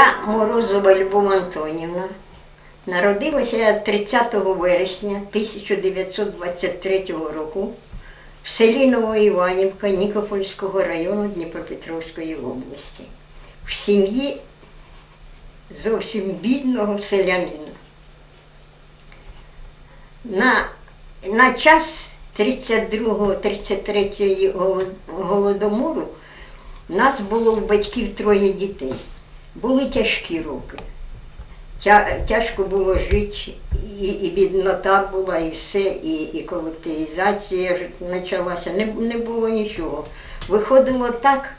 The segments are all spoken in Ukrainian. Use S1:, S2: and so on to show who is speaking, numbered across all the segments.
S1: Я Морозова Любов Антонівна. Народилася я 30 вересня 1923 року в селі Новоіванівка Нікопольського району Дніпропетровської області. В сім'ї зовсім бідного селянина. На, на час 32-33 голод- голодомору нас було в батьків троє дітей. Були тяжкі роки. Тя, тяжко було жити, і, і біднота була, і все, і, і колективізація почалася. Не, не було нічого. Виходило так,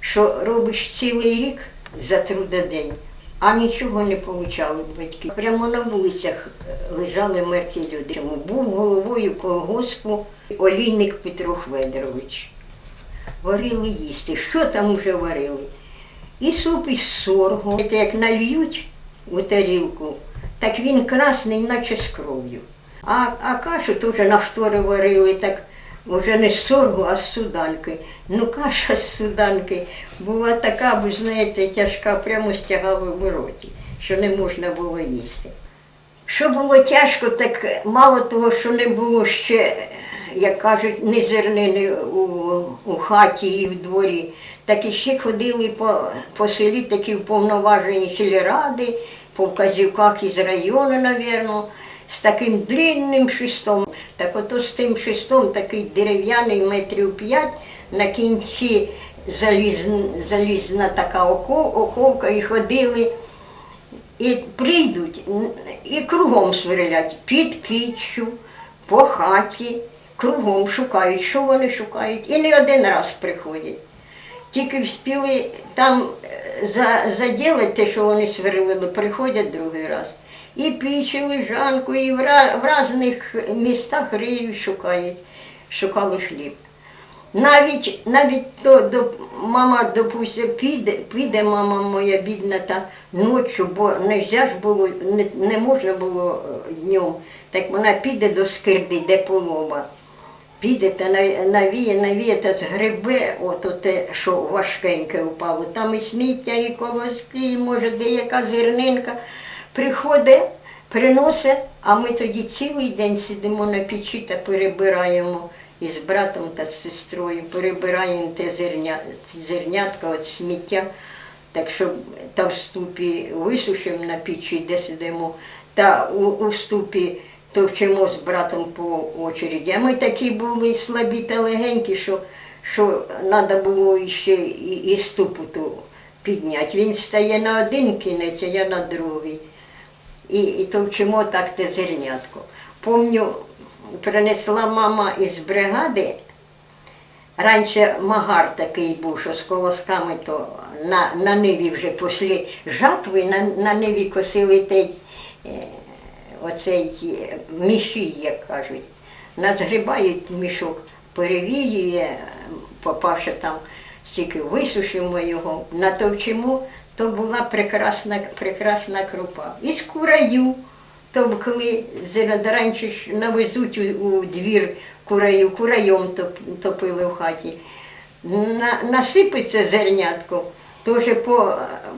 S1: що робиш цілий рік за трудодень, а нічого не получали батьки. Прямо на вулицях лежали мертві люди. Був головою колгоспу олійник Петро Федорович. Варили їсти. Що там вже варили? І суп із соргу. Це як нальють у тарілку, так він красний, наче з кров'ю. А, а кашу теж на штори варили, так вже не з соргу, а з суданки. Ну, каша з суданки була така, ви знаєте, тяжка, прямо стягала в роті, що не можна було їсти. Що було тяжко, так мало того, що не було ще, як кажуть, ні зернини у, у хаті і в дворі, так і ще ходили по, по селі такі вповноважені сільради, по вказівках із району, навірно, з таким длинним шестом. Так ото з тим шестом такий дерев'яний метрів п'ять, на кінці залізна, залізна така око- оковка і ходили. І прийдуть і кругом сверлять під піччю, по хаті, кругом шукають, що вони шукають. І не один раз приходять. Тільки вспіли там е, заділити те, що вони сверлили, приходять другий раз. І піч, лежанку, і в, в різних містах риють, шукають, шукали хліб. Навіть, навіть то, до, мама, допустим, піде, піде мама моя бідна та ночі, бо не ж було, не, не можна було е, днем. Так вона піде до скирди, де полома. Піде та на- навіє, навіє та згребе, от те, що важкеньке впало. Там і сміття, і колоски, і може деяка зернинка. Приходить, приносить, а ми тоді цілий день сидимо на печі та перебираємо із братом та з сестрою, перебираємо те зерня, зернятка від сміття. Так що та в ступі висушимо на печі, де сидимо, та у, у ступі товчемо з братом по очереді. А ми такі були слабі та легенькі, що, що треба було ще і, і ступу ту підняти. Він стає на один кінець, а я на другий. І, і товчимо так те зернятко. Помню, принесла мама із бригади. Раніше магар такий був, що з колосками то на, на ниві вже після жатви на, на ниві косили той, е, оцей е, міші, як кажуть. Нас грибають мішок, перевіює, папаша там стільки висушимо його, натовчимо, то була прекрасна, прекрасна крупа. І з кураю товкли, зерно раніше навезуть у, у двір кураю, курайом топ- топили в хаті. На, насипеться зернятко, теж по,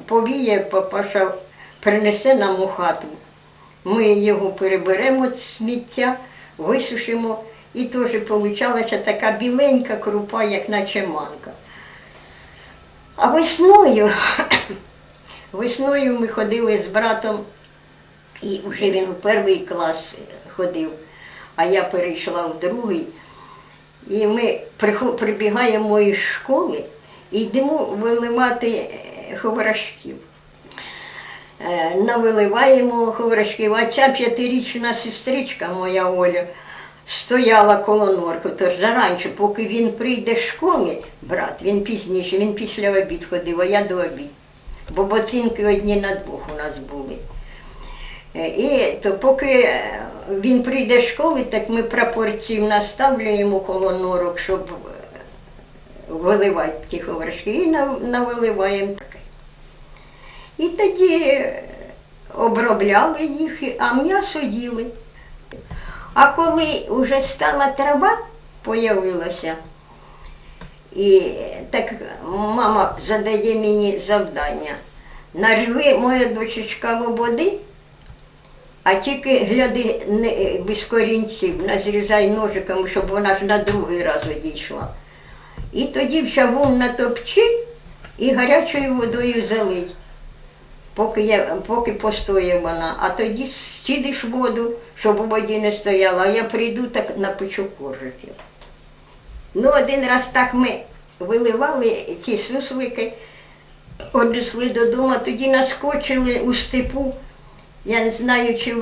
S1: повіє, папаша принесе нам у хату. Ми його переберемо з сміття, висушимо, і теж получалася така біленька крупа, як наче манка. А весною, весною ми ходили з братом, і вже він у перший клас ходив, а я перейшла в другий. І ми прибігаємо із школи і йдемо виливати е, ховрашків. Е, Навиливаємо ховрашків, а ця п'ятирічна сестричка моя Оля стояла коло норку, тож заранче, поки він прийде з школи, брат, він пізніше, він після обід ходив, а я до обід. Бо ботинки одні на двох у нас були. Е, І то поки е, він прийде з школи, так ми прапорців наставляємо коло норок, щоб виливати ті ховрашки, і навиливаємо. І тоді е, обробляли їх, а м'ясо їли. А коли вже стала трава, появилася, і так мама задає мені завдання. нарви моя дочечка лободи, а тільки гляди не, без корінців, назрізай ножиками, щоб вона ж на другий раз одійшла. І тоді в чавун натопчи і гарячою водою залить, поки, я, поки постоє вона. А тоді сідиш воду, щоб у воді не стояла, а я прийду так напечу кожухів. Ну, один раз так ми виливали ці суслики, однесли додому, тоді наскочили у степу. Я не знаю, чи,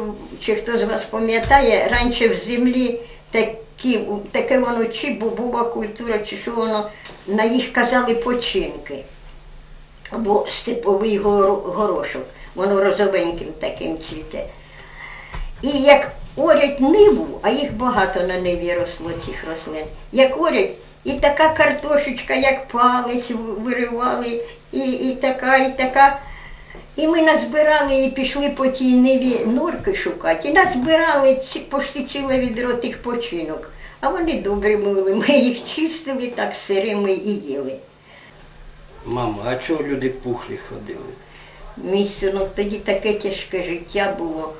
S1: чи хто з вас пам'ятає, раніше в землі такі, таке воно чи була культура, чи що воно, на їх казали починки. Або степовий горо- горошок, воно розовеньким таким цвіте. І як орять ниву, а їх багато на ниві росло цих рослин, як орять, і така картошечка, як палець виривали, і, і така, і така. І ми назбирали і пішли по тій ниві норки шукати. І назбирали почти ціле відро тих починок. А вони добре були. Ми їх чистили так сирими і їли.
S2: Мамо, а чого люди пухлі ходили?
S1: Мій синок, тоді таке тяжке життя було.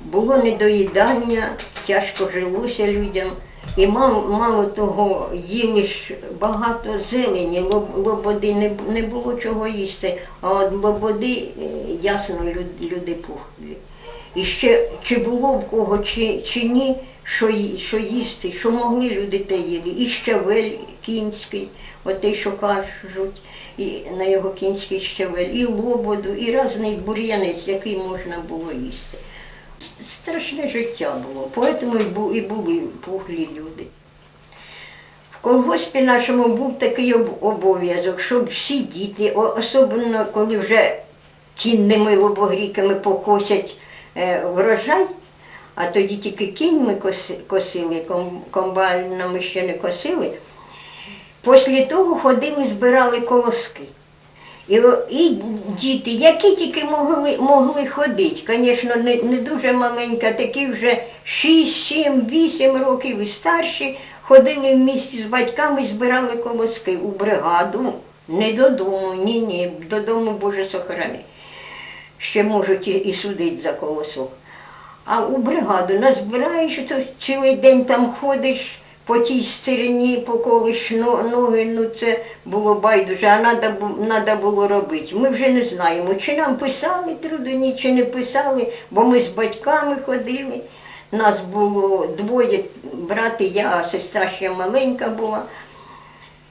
S1: Було недоїдання, тяжко жилося людям. І мало, мало того, їли ж багато зелені, лоб- лободи не, не було чого їсти, а от лободи, е, ясно, люд- люди пухлі. І ще чи було в кого, чи, чи ні, що, що їсти, що могли люди те їли. І щавель кінський, от те, що кажуть, і на його кінський щавель, і лободу, і різний бур'янець, який можна було їсти. Страшне життя було, тому і бу- і були пухлі люди. В колгоспі нашому був такий обов'язок, щоб всі діти, особливо коли вже кінними лобогріками покосять е, врожай, а тоді тільки кіньми коси- косили, ком- комбайнами ще не косили. Після того ходили, збирали колоски. І, і діти, які тільки могли, могли ходити, звісно, не, не дуже маленька, такі вже 6, 7, 8 років і старші, ходили в місті з батьками, збирали колоски у бригаду, не додому, ні, ні, додому Боже сохрани. Ще можуть і, судити за колосок. А у бригаду назбираєш, то цілий день там ходиш по тій стороні, поколиш но- ноги, ну це було байдуже, а треба було робити. Ми вже не знаємо, чи нам писали трудоні, чи не писали, бо ми з батьками ходили. Нас було двоє, брат і я, а сестра ще маленька була.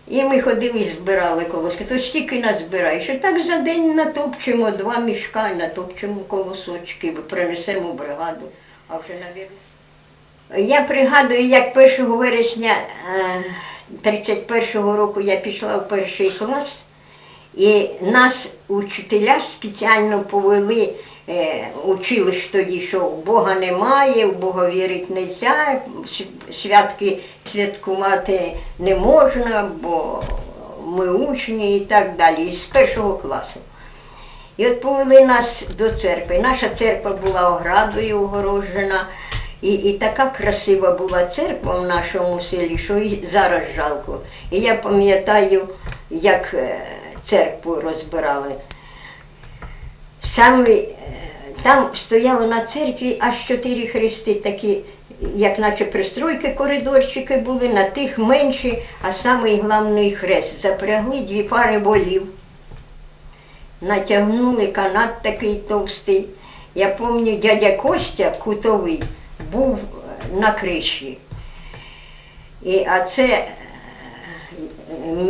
S1: І ми ходили і збирали колоски. То стільки нас збираєш. Так за день натопчемо два мішка, натопчемо колосочки, принесемо бригаду. А вже навірно. Я пригадую, як 1 вересня е, 31-го року я пішла в перший клас, і нас учителя спеціально повели, е, учили ж тоді, що Бога немає, в Бога вірити не можна, святки святкувати не можна, бо ми учні і так далі, і з першого класу. І от повели нас до церкви. Наша церква була оградою огороджена, і, і така красива була церква в нашому селі, що і зараз жалко. І я пам'ятаю, як е, церкву розбирали. Саме е, там стояло на церкві аж чотири хрести, такі, як наче пристройки, коридорчики були, на тих менші, а самий головний хрест. Запрягли дві пари волів натягнули канат такий товстий. Я пам'ятаю, дядя Костя Кутовий був на криші. І, а це, е,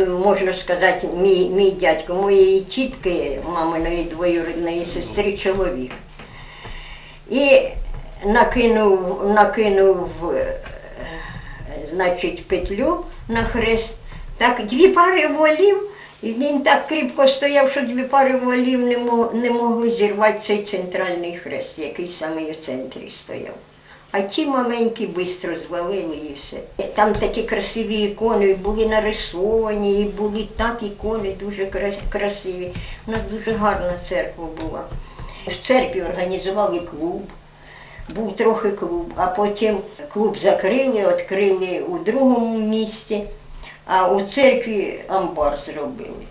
S1: можна сказати, мій, мій дядько, моєї тітки, маминої двоюрідної сестри, чоловік. І накинув, накинув е, значить, петлю на хрест. Так дві пари волів, і він так кріпко стояв, що дві пари волів не могли зірвати цей центральний хрест, який саме в центрі стояв. А ті маленькі швидко звалили і все. Там такі красиві ікони і були нарисовані, і були так ікони дуже красиві. У нас дуже гарна церква була. В церкві організували клуб був трохи клуб, а потім клуб закрили, відкрили у другому місті, а у церкві амбар зробили.